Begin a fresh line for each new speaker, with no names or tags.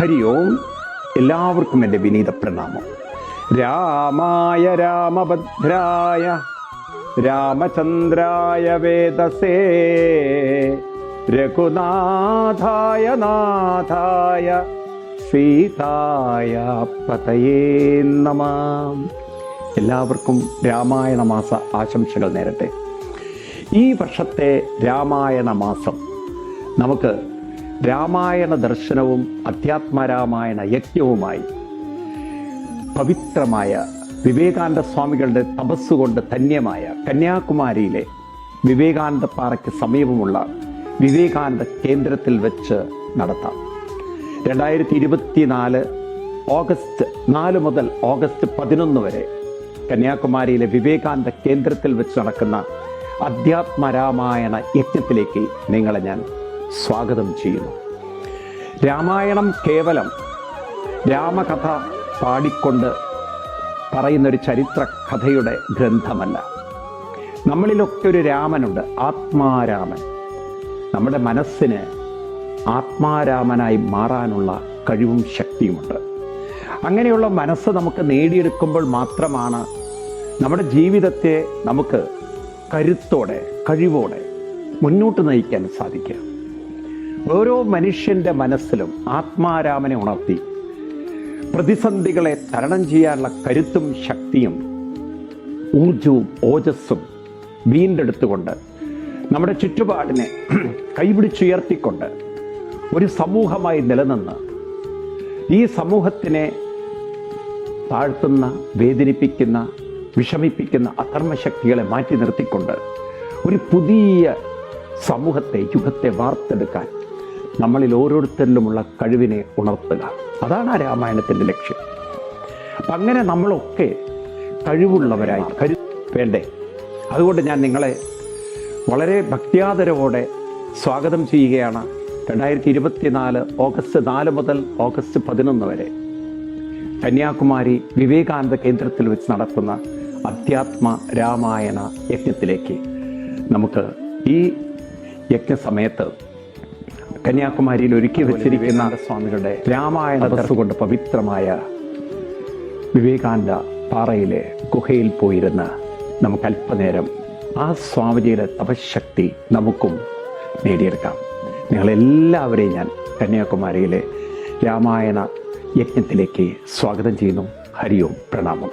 ഹരി ഓം എല്ലാവർക്കും എന്റെ വിനീത പ്രണാമം. രാമായ രാമഭദ്രായ രാമചന്ദ്രായ വേദസേ രഘുനാഥായ നാഥായ സീതായ പതയേ നമാം. എല്ലാവർക്കും രാമായണ മാസ ആശംസകൾ നേരട്ടെ. ഈ വർഷത്തെ രാമായണ മാസം നമുക്ക് രാമായണ ദർശനവും അധ്യാത്മരാമായണ യജ്ഞവുമായി പവിത്രമായ വിവേകാനന്ദ സ്വാമികളുടെ തപസ്സുകൊണ്ട് ധന്യമായ കന്യാകുമാരിയിലെ വിവേകാനന്ദ പാറയ്ക്ക് സമീപമുള്ള വിവേകാനന്ദ കേന്ദ്രത്തിൽ വെച്ച് നടത്താം. രണ്ടായിരത്തി ഇരുപത്തിനാല് ഓഗസ്റ്റ് നാല് മുതൽ ഓഗസ്റ്റ് പതിനൊന്ന് വരെ കന്യാകുമാരിയിലെ വിവേകാനന്ദ കേന്ദ്രത്തിൽ വെച്ച് നടക്കുന്ന അധ്യാത്മരാമായണ യജ്ഞത്തിലേക്ക് നിങ്ങളെ ഞാൻ സ്വാഗതം ചെയ്യുന്നു. രാമായണം കേവലം രാമകഥ പാടിക്കൊണ്ട് പറയുന്നൊരു ചരിത്ര കഥയുടെ ഗ്രന്ഥമല്ല. നമ്മളിലൊക്കെ ഒരു രാമനുണ്ട് ആത്മാരാമൻ. നമ്മുടെ മനസ്സിന് ആത്മാരാമനായി മാറാനുള്ള കഴിവും ശക്തിയുമുണ്ട്. അങ്ങനെയുള്ള മനസ്സ് നമുക്ക് നേടിയെടുക്കുമ്പോൾ മാത്രമാണ് നമ്മുടെ ജീവിതത്തെ നമുക്ക് കരുത്തോടെ കഴിവോടെ മുന്നോട്ട് നയിക്കാൻ സാധിക്കുക. ഓരോ മനുഷ്യന്റെ മനസ്സിലും ആത്മാരാമനെ ഉണർത്തി. പ്രതിസന്ധികളെ തരണം ചെയ്യാനുള്ള കരുത്തും ശക്തിയും ഊർജവും ഓജസ്സും വീണ്ടെടുത്തുകൊണ്ട് നമ്മുടെ ചുറ്റുപാടിനെ കൈപിടിച്ചുയർത്തിക്കൊണ്ട് ഒരു സമൂഹമായി നിലനിന്ന് ഈ സമൂഹത്തിനെ താഴ്ത്തുന്ന വേദനിപ്പിക്കുന്ന വിഷമിപ്പിക്കുന്ന അധർമ്മശക്തികളെ മാറ്റി നിർത്തിക്കൊണ്ട് ഒരു പുതിയ സമൂഹത്തെ യുഗത്തെ വാർത്തെടുക്കാൻ നമ്മളിൽ ഓരോരുത്തരിലുമുള്ള കഴിവിനെ ഉണർത്തുക. അതാണ് ആ രാമായണത്തിന്റെ ലക്ഷ്യം. അപ്പം അങ്ങനെ നമ്മളൊക്കെ കഴിവുള്ളവരായി. കരു വേണ്ടേ? അതുകൊണ്ട് ഞാൻ നിങ്ങളെ വളരെ ഭക്തിയാദരവോടെ സ്വാഗതം ചെയ്യുകയാണ്. രണ്ടായിരത്തി ഇരുപത്തിനാല് ഓഗസ്റ്റ് നാല് മുതൽ ഓഗസ്റ്റ് പതിനൊന്ന് വരെ കന്യാകുമാരി വിവേകാനന്ദ കേന്ദ്രത്തിൽ വെച്ച് നടക്കുന്ന അധ്യാത്മ രാമായണ യജ്ഞത്തിലേക്ക് നമുക്ക് ഈ യജ്ഞ സമയത്ത് കന്യാകുമാരിയിൽ ഒരുക്കി വെച്ചിരിക്കുന്ന സ്വാമികളുടെ രാമായണ കൊണ്ട് പവിത്രമായ വിവേകാനന്ദ പാറയിലെ ഗുഹയിൽ പോയിരുന്ന് നമുക്ക് അല്പനേരം ആ സ്വാമിജിയുടെ തപശക്തി നമുക്കും നേടിയെടുക്കാം. നിങ്ങളെല്ലാവരെയും ഞാൻ കന്യാകുമാരിയിലെ രാമായണ യജ്ഞത്തിലേക്ക് സ്വാഗതം ചെയ്യുന്നു. ഹരി ഓം പ്രണാമം.